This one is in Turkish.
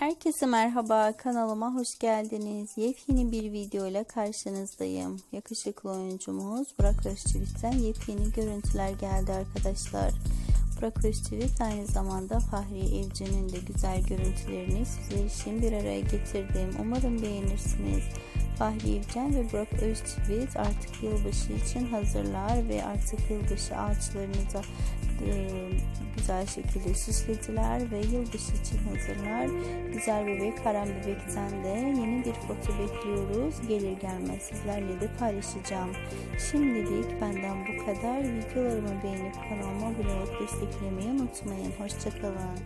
Herkese merhaba kanalıma hoş geldiniz. Yepyeni bir video ile karşınızdayım. Yakışıklı oyuncumuz Burak Özçivit'ten yepyeni görüntüler geldi arkadaşlar. Burak Özçivit aynı zamanda Fahri Evcen'in de güzel görüntülerini sizler için bir araya getirdim. Umarım beğenirsiniz. Fahri Evcen ve Burak Özçivit artık yılbaşı için hazırlar ve artık yılbaşı ağaçlarını da e, güzel şekilde süslediler ve yılbaşı için hazırlar. Güzel bebek Karan Bebek'ten de yeni bir foto bekliyoruz. Gelir gelmez sizlerle de paylaşacağım. Şimdilik benden bu kadar. Videolarımı beğenip kanalıma abone olup desteklemeyi unutmayın. Hoşçakalın.